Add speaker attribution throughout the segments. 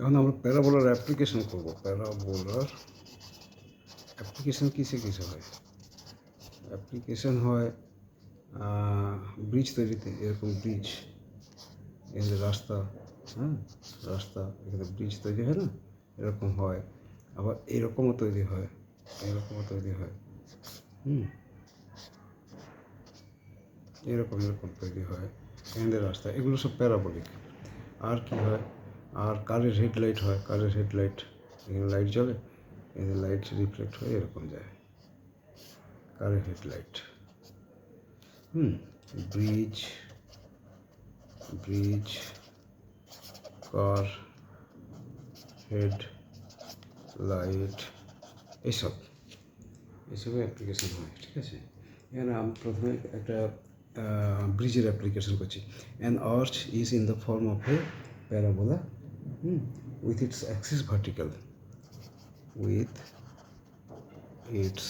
Speaker 1: এখন আমরা প্যারাবোলার অ্যাপ্লিকেশন করব। প্যারাবোলার অ্যাপ্লিকেশন কিসে কিসে হয়? অ্যাপ্লিকেশন হয় ব্রিজ তৈরিতে, এরকম ব্রিজ এখানে রাস্তা হ্যাঁ? রাস্তা, এখানে ব্রিজ তৈরি হয় না? এরকম হয়। আবার এরকমও তৈরি হয়, এরকমও তৈরি হয়। হুম? এরকম এরকম তৈরি হয়। এখানে রাস্তা, এগুলো সব প্যারাবোলিক আর কি হয়? আর কারের হেডলাইট হয়, কারের হেডলাইট এখানে লাইট জ্বলে এখানে লাইট রিফ্লেক্ট হয়ে এরকম যায়। কারের headlight. Hmm, bridge bridge, car, head, light এইসব এসবের অ্যাপ্লিকেশন হয়, ঠিক আছে? এখানে আমি প্রথমে একটা ব্রিজের অ্যাপ্লিকেশন করছি। An arch is in the form of a parabola with its axis vertical with its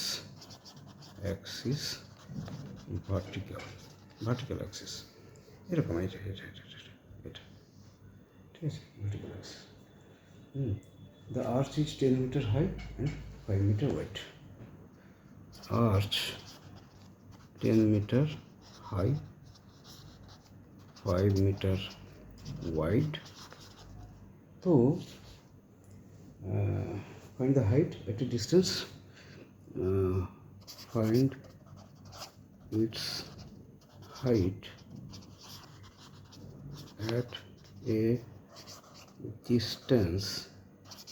Speaker 1: axis vertical vertical axis এরকম এটা এটা এটা এটা এটা ঠিক আছে vertical axis hmm the arch is ten metre high and five metre wide arch 10 meter high 5 meter wide uh, find the height at a distance uh, find its height at a distance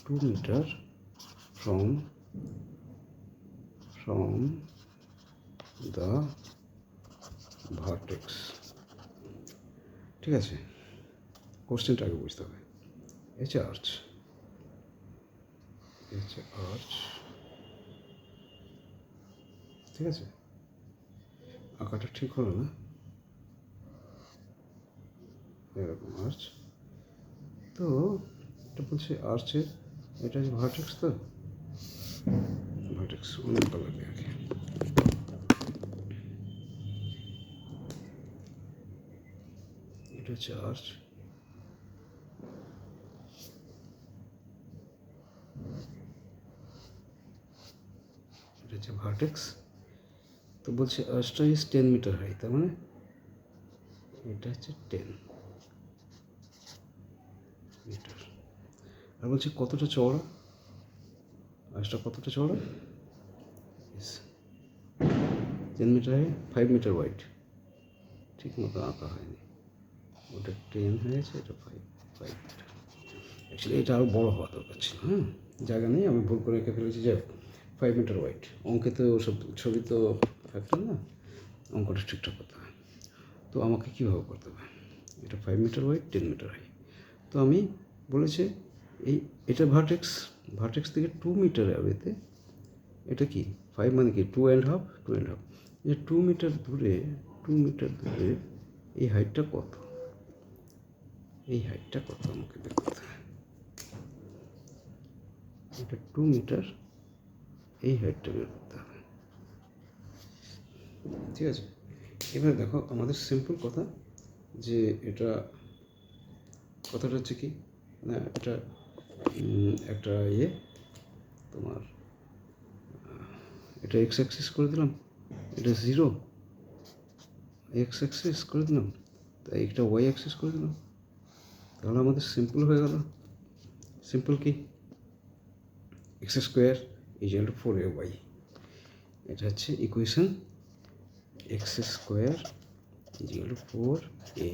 Speaker 1: 2 meter from from the vertex ঠিক আছে কোশ্চেনটা আগে বুঝতে হবে H arch H arch ঠিক আছে? আঁকাটা ঠিক হলো না? এরকম আর্চ তো, এটা বলছে আর্চের এটা হচ্ছে ভার্টেক্স তো? ভার্টেক্স অনেক কালার আগে এটা হচ্ছে আর্চ এটা হচ্ছে ভার্টেক্স তো বলছে আর্চটা ইজ টেন মিটার হাই তার মানে এটা হচ্ছে টেন মিটার আর বলছে, কতটা চওড়া? আর্চটা কতটা চওড়া? Ten metre high five metre wide ঠিক মতো আঁকা হয়নি। ওটা টেন হয়েছে, এটা ফাইভ ফাইভ মিটার অ্যাকচুয়ালি এটা আরও বড় হওয়া দরকার ছিল হ্যাঁ? জায়গা নেই, আমি ভুল করে রেখে ফেলেছি, যাই ফাইভ মিটার ওয়াইড অঙ্কে তো ওসব ছবি তো ফ্যাক্টর না, অঙ্কটা ঠিকঠাক করতে হয় তো আমাকে কীভাবে করতে হবে? এটা five metre wide ten metre high তো আমি বলেছে, এই এটা ভার্টেক্স ভার্টেক্স থেকে টু মিটার অ্যাওয়েতে এটা কি? ফাইভ মানে কি? Two and half two and half যে টু মিটার দূরে টু মিটার দূরে এই হাইটটা কত? এই হাইটটা কত আমাকে বের করতে হবে? এটা টু মিটার এই হাইটটা বের করতে হবে। ঠিক আছে? এবার দেখো আমাদের সিম্পল কথা যে এটা কথাটা হচ্ছে কি? না, এটা একটা ইয়ে তোমার, এটা এক্স অ্যাক্সেস করে দিলাম, এটা জিরো এক্স অ্যাক্সিস করে দিলাম তাই এটা ওয়াই অ্যাক্সেস করে দিলাম। তাহলে আমাদের সিম্পল হয়ে গেল। সিম্পল কি? X square equal to four a y এটা হচ্ছে equation x square equal to four a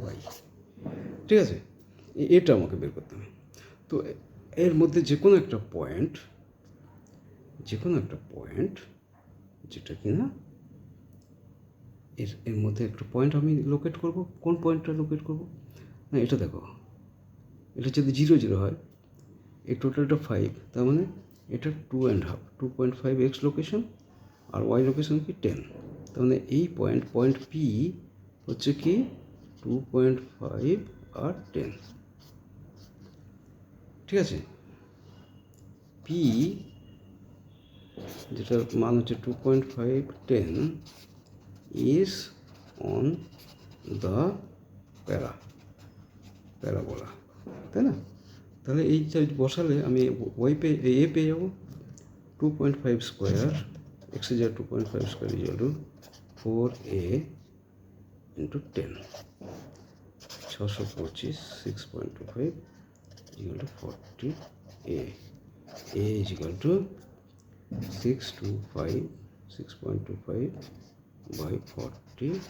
Speaker 1: y ঠিক আছে? এটা আমাকে বের করতে হবে। তো এর মধ্যে যে কোনো একটা পয়েন্ট যে কোনো একটা পয়েন্ট যেটা কিনা এর এর মধ্যে একটা পয়েন্ট আমি লোকেট করব। কোন পয়েন্টটা লোকেট করব? না, এটা দেখো। এটা যদি জিরো জিরো হয়, এই টোটালটা ফাইভ তার মানে এটা two and half two point five x location R y location কি টেন তার মানে এই পয়েন্ট পয়েন্ট পি হচ্ছে কি টু পয়েন্ট ফাইভ আর টেন ঠিক আছে? পি যেটার মান হচ্ছে two point five ten is on the para parabola তাই না? তাহলে এই চার্জ বসালে আমি ওয়াই পে এ পেয়ে যাব। Two point five square x যা two point five square equal to four a into ten ছশো পঁচিশ six point two five equal to forty a a equal to six two five six point two five by forty is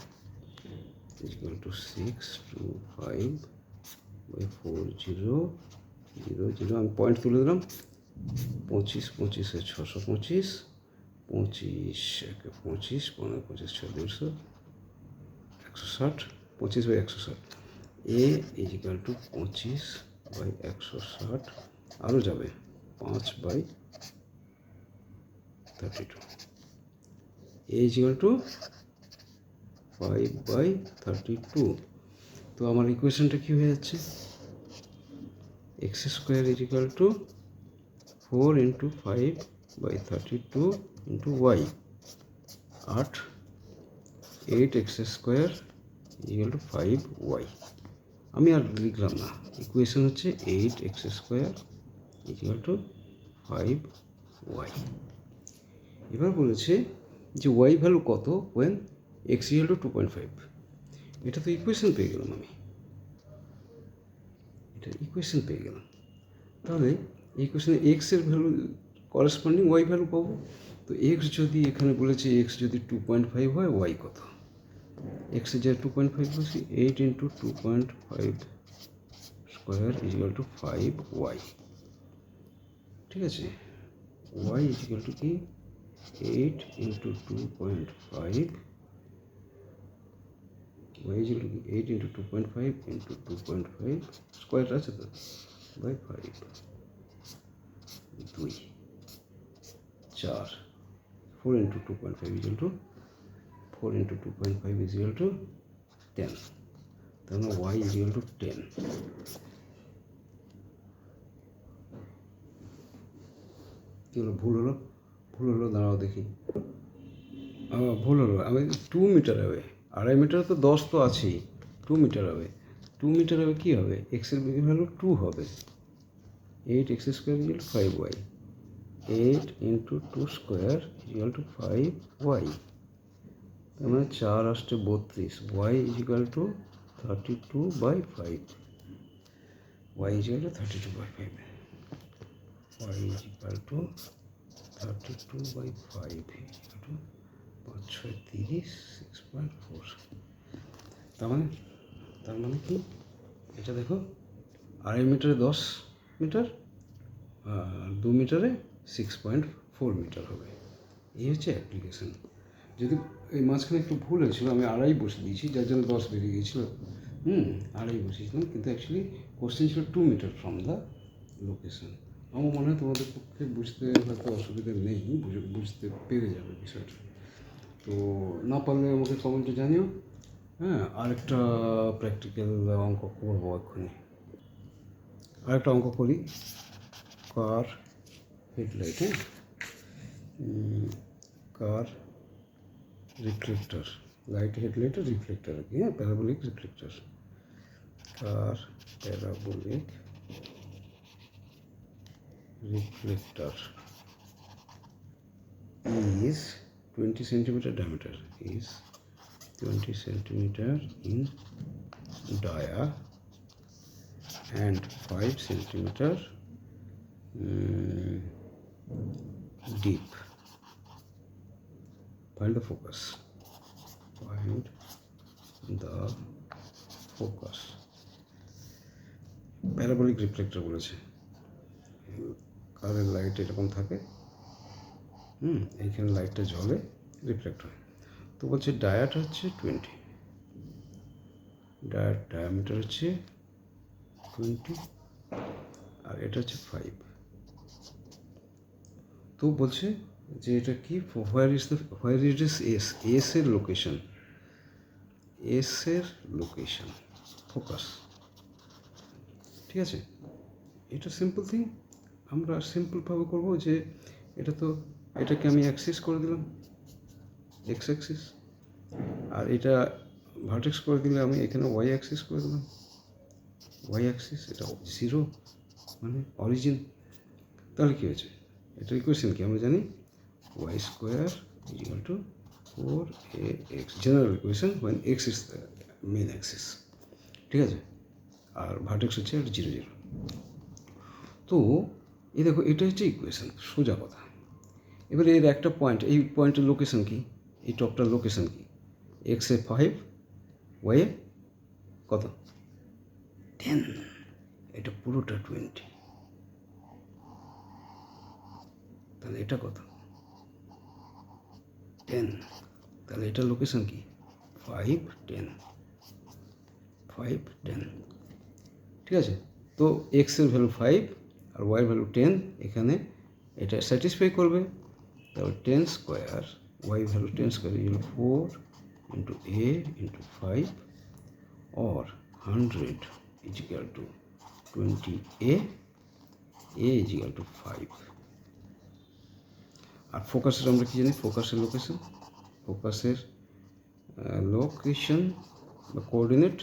Speaker 1: equal to six two five by four zero zero zero, আমি point তুলে দিলাম। পঁচিশ, পঁচিশে ছশো পঁচিশ পঁচিশ একে পঁচিশ, পনেরো, পঁচিশ ছ দেড়শো একশো ষাট, পঁচিশ বাই একশো ষাট। এ ইজিক্যাল টু পঁচিশ বাই একশো ষাট আরও যাবে পাঁচ by thirty two a equal to five by thirty two তো আমার ইকুয়েশনটা কী হয়ে যাচ্ছে? X square equal to four into five by thirty two into y. আট, eight x square equal to five y. আমি আর লিখলাম না। ইকুয়েশন হচ্ছে eight x square equal to five y. এবার বলেছে যে ওয়াই ভ্যালু কত when x equal to two point five এটা তো ইকুয়েশন পেয়ে গেলাম আমি। এটা ইকুয়েশন পেয়ে গেলাম। তাহলে ইকুয়েশনে এক্সের ভ্যালু করেসপন্ডিং ওয়াই ভ্যালু পাবো। তো এক্স যদি এখানে বলেছে এক্স যদি টু পয়েন্ট ফাইভ হয় ওয়াই কত? এক্সের যে টু পয়েন্ট ফাইভ বলছি eight into two point five square equal to five y ঠিক আছে? ওয়াই ইজিক্যাল টু কি? Eight into two point five y equal to eight into two point five into two point five square আছে তো by five দুই চার four into two point five equal to four into two point five equal to ten মানে y is equal to ten কী ভুল হলো? ভুল হলো, দাঁড়াও দেখি। ভুল হলো। আমি টু মিটার হবে। আড়াই মিটার তো দশ তো আছেই টু মিটার হবে। টু মিটার হবে কী হবে? এক্সের ভ্যালু টু হবে। Eight x square equal to five y eight into two square equal to five y তার মানে চার আসছে বত্রিশ। Y equal to thirty two by five y equal to thirty two by five y equal to thirty two by five পাঁচ ছয় তিরিশ six point four তার মানে তার মানে কি? এটা দেখো, আড়াই মিটারে দশ মিটার, আর দু মিটারে সিক্স পয়েন্ট ফোর মিটার হবে। এই হচ্ছে অ্যাপ্লিকেশন যদি এই মাঝখানে একটু ভুল হয়েছিল, আমি আড়াই বসে দিয়েছি, যার জন্য দশ বেরিয়ে গিয়েছিল। হুম, আড়াই বসিয়েছিলাম, কিন্তু অ্যাকচুয়ালি কোশ্চেন ছিল two metre from the location আমার মনে হয় তোমাদের পক্ষে বুঝতে হয়তো অসুবিধা নেই বুঝতে পেরে যাবে বিষয়টা। তো না পারলে আমাকে কমেন্টে জানিও। হ্যাঁ আরেকটা প্র্যাকটিক্যাল অঙ্ক করব এক্ষুনি। আরেকটা অঙ্ক করি। কার হেডলাইট হ্যাঁ? Car reflector light headlight reflector আর কি হ্যাঁ? Parabolic reflector car parabolic reflector is 20 centimeter diameter is 20 centimeter in dia and 5 centimeter mm, deep find the focus find the focus parabolic reflector বলেছে কারের light এরকম থাকে হুম, এইখানে লাইটটা জ্বলে রিফ্লেক্ট হয়। তো বলছে ডায়াট হচ্ছে টোয়েন্টি ডায়াট ডায়ামিটার হচ্ছে টোয়েন্টি আর এটা হচ্ছে ফাইভ তো বলছে যে এটা কি where is the where is is S S এর লোকেশন এস এর লোকেশন ফোকাস ঠিক আছে? এটা সিম্পল থিং আমরা সিম্পলভাবে করব যে এটা তো এটাকে আমি অ্যাক্সিস করে দিলাম এক্স অ্যাক্সিস আর এটা ভার্টেক্স করে দিলে আমি এখানে ওয়াই অ্যাক্সিস করে দিলাম। ওয়াই অ্যাক্সিস এটা জিরো মানে অরিজিন তাহলে কী হয়েছে? এটা ইকুয়েশন কি আমরা জানি? Y square equal to four a x general equation when x is main axis ঠিক আছে? আর ভার্টেক্স হচ্ছে জিরো জিরো তো, এই দেখো, এটা হচ্ছে ইকুয়েশন সোজা কথা। এবার এর একটা পয়েন্ট এই পয়েন্টের লোকেশন কি? এই টপটার লোকেশন কি? এক্স এ ফাইভ ওয়াই কত? টেন এটা পুরোটা টোয়েন্টি তাহলে এটা কত? টেন তাহলে এটা লোকেশন কি? ফাইভ টেন ফাইভ টেন ঠিক আছে? তো এক্সের ভ্যালু ফাইভ আর ওয়াইয়ের ভ্যালু টেন এখানে এটা স্যাটিসফাই করবে। তারপর ten square y value ten square is four into a into five 100 is equal to 20a a is equal to 5 আর ফোকাসের আমরা কি জানি? ফোকাসের লোকেশন ফোকাসের লোকেশন বা coordinate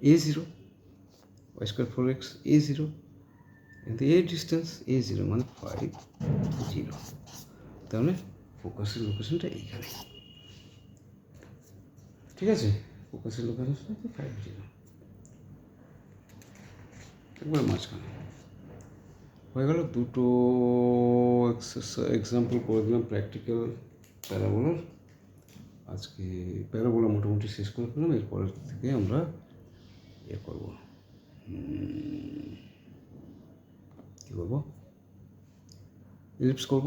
Speaker 1: a zero y square four x a zero a distance a zero মানে five zero তাহলে ফোকাসের লোকেশনটা এইখানে ঠিক আছে? ফোকাসের লোকেশন ফাইভ জিরো একবার মাঝখানে। হয়ে গেল দুটো এক্সাম্পল করে দিলাম প্র্যাকটিক্যাল প্যারাবোলার আজকে প্যারাবোলা মোটামুটি শেষ করে ফেললাম এরপরের থেকে আমরা ইয়ে করব। কী করব? ইলিপস করব?